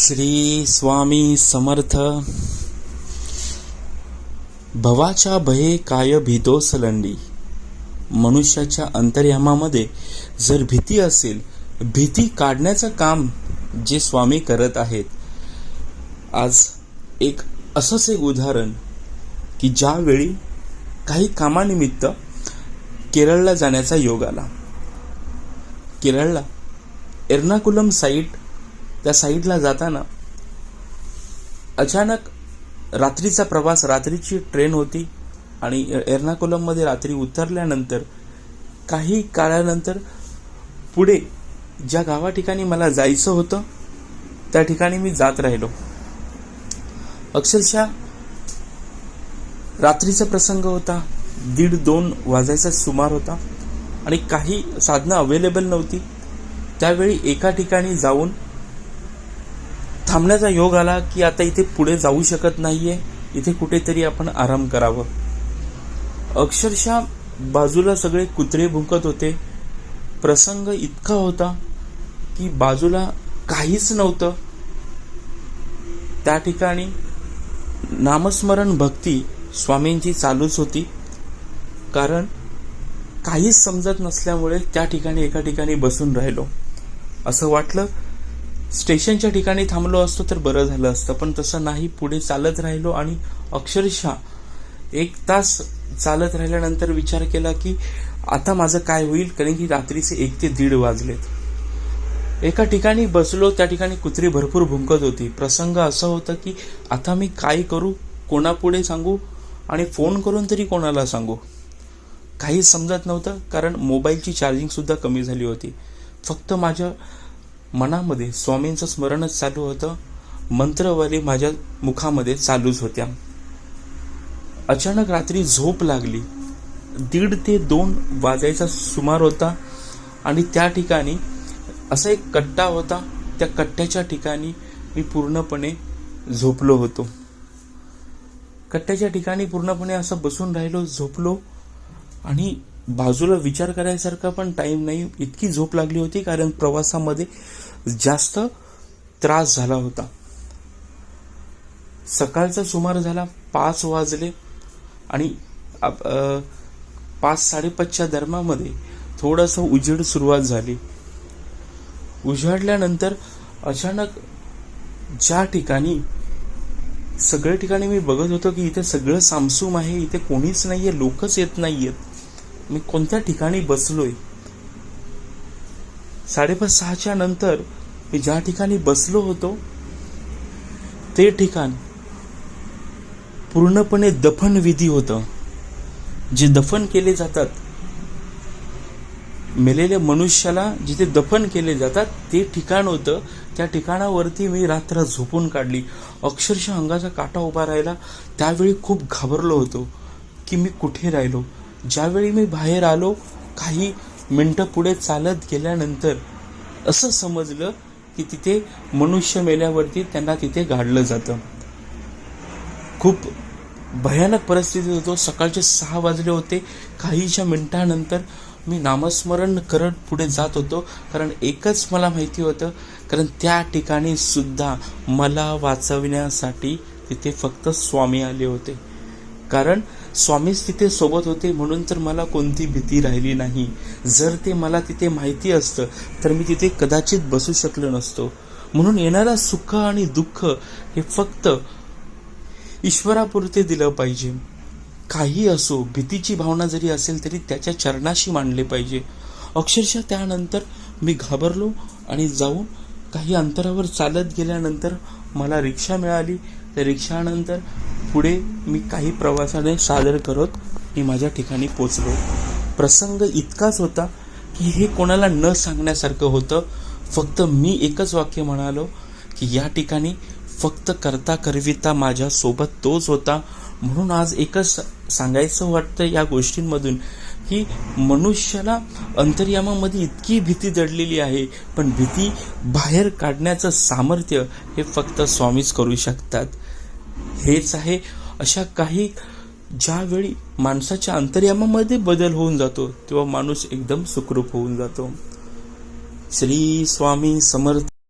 श्री स्वामी समर्थ. भवाच्या भये काय भीतो सलंडी. मनुष्याच्या अंतर्यामामध्ये जर भीती असेल भीती काढण्याचं काम जे स्वामी करत आहेत. आज एक असंच एक उदाहरण की ज्यावेळी काही कामानिमित्त केरळला जाण्याचा योग आला. केरळला एर्नाकुलम साईट त्या साईडला जाताना अचानक रात्रीचा प्रवास रात्रीची ट्रेन होती आणि एर्नाकुलममध्ये रात्री उतरल्यानंतर काही काळानंतर पुढे ज्या गावा ठिकाणी मला जायचं होतं त्या ठिकाणी मी जात राहिलो. अक्षरशः रात्रीचा प्रसंग होता दीड दोन वाजायचा सुमार होता आणि काही साधनं अवेलेबल नव्हती. त्यावेळी एका ठिकाणी जाऊन थांबण्याचा योग आला की आता इथे पुढे जाऊ शकत नाहीये. इथे कुठेतरी आपण आराम करावं. अक्षरशः बाजूला सगळे कुत्रे भुंकत होते. प्रसंग इतका होता की बाजूला काहीच नव्हतं. त्या ठिकाणी नामस्मरण भक्ती स्वामींची चालूच होती. कारण काहीच समजत नसल्यामुळे त्या ठिकाणी एका ठिकाणी बसून राहिलो. असं वाटलं स्टेशनच्या ठिकाणी थांबलो असतो तर बरं झालं असतं पण तसं नाही. पुढे चालत राहिलो आणि अक्षरशः एक तास चालत राहिल्यानंतर विचार केला की आता माझं काय होईल कारण की रात्रीचे एक ते दीड वाजलेत. एका ठिकाणी बसलो त्या ठिकाणी कुत्री भरपूर भुंकत होती. प्रसंग असं होता की आता मी काय करू कोणापुढे सांगू आणि फोन करून तरी कोणाला सांगू? काही समजत नव्हतं कारण मोबाईलची चार्जिंग सुद्धा कमी झाली होती. फक्त माझ्या मनामध्ये स्वामींचं स्मरणच चालू होतं. मंत्रवाली माझ्या मुखामध्ये चालूच होत्या. अचानक रात्री झोप लागली. दीड ते दोन वाजायचा सुमार होता आणि त्या ठिकाणी असा एक कट्टा होता. त्या कट्ट्याच्या ठिकाणी मी पूर्णपणे झोपलो होतो. कट्ट्याच्या ठिकाणी पूर्णपणे असं बसून राहिलो झोपलो आणि बाजूला विचार करायसारखा पण टाईम नाही. इतकी झोप लागली होती कारण प्रवासामध्ये जास्त त्रास झाला होता. सकाळचा सुमार झाला पाच वाजले आणि आप- पाच साडेपाचच्या दरम्यामध्ये थोडंसं उजेड सुरुवात झाली. उजाडल्यानंतर अचानक ज्या ठिकाणी सगळ्या ठिकाणी मी बघत होतो की इथे सगळं सामसूम आहे इथे कोणीच नाहीये लोकच येत नाहीयेत. मी कोणत्या ठिकाणी बसलोय? साडेपाच सहाच्या नंतर मी ज्या ठिकाणी बसलो होतो ते ठिकाण पूर्णपणे दफनविधी होतं. जे दफन केले जातात मेलेल्या मनुष्याला जिथे दफन केले जातात ते ठिकाण होतं. त्या ठिकाणावरती मी रात्र झोपून काढली. अक्षरशः अंगाचा काटा उभा राहिला. त्यावेळी खूप घाबरलो होतो की मी कुठे राहिलो. ज्यावेळी मी बाहेर आलो काही मिनटं पुढे चालत गेल्यानंतर असं समजलं की तिथे मनुष्य मेल्यावरती त्यांना तिथे गाडलं जातं. खूप भयानक परिस्थितीत होतो. सकाळचे सहा वाजले होते. काहीच्या मिनटानंतर मी नामस्मरण करत पुढे जात होतो. कारण एकच मला माहिती होतं. कारण त्या ठिकाणी सुद्धा मला वाचवण्यासाठी तिथे फक्त स्वामी आले होते. कारण स्वामीच तिथे सोबत होते म्हणून तर मला कोणती भीती राहिली नाही. जर ते मला तिथे माहिती असतं तर मी तिथे कदाचित बसू शकलो नसतो. म्हणून येणारा सुख आणि दुःख हे फक्त ईश्वरापुरते दिलं पाहिजे. काही असो भीतीची भावना जरी असेल तरी त्याच्या चरणाशी मांडले पाहिजे. अक्षरशः त्यानंतर मी घाबरलो आणि जाऊन काही अंतरावर चालत गेल्यानंतर मला रिक्षा मिळाली. त्या रिक्षानंतर पुढे मी काही प्रवासाने सादर करत मी माझ्या ठिकाणी पोचलो. प्रसंग इतकाच होता की हे कोणाला न सांगण्यासारखं होतं. फक्त मी एकच वाक्य म्हणालो की या ठिकाणी फक्त करता करविता माझ्यासोबत तोच होता. म्हणून आज एकच सांगायचं वाटतं या गोष्टींमधून की मनुष्याला अंतर्यामामध्ये इतकी भीती दडलेली आहे पण भीती बाहेर काढण्याचं सामर्थ्य हे फक्त स्वामीच करू शकतात. हेच आहे. अशा काही ज्यावेळी माणसाच्या अंतर्यामामध्ये बदल होऊन जातो तेव्हा माणूस एकदम सुखरूप होऊन जातो. श्री स्वामी समर्थ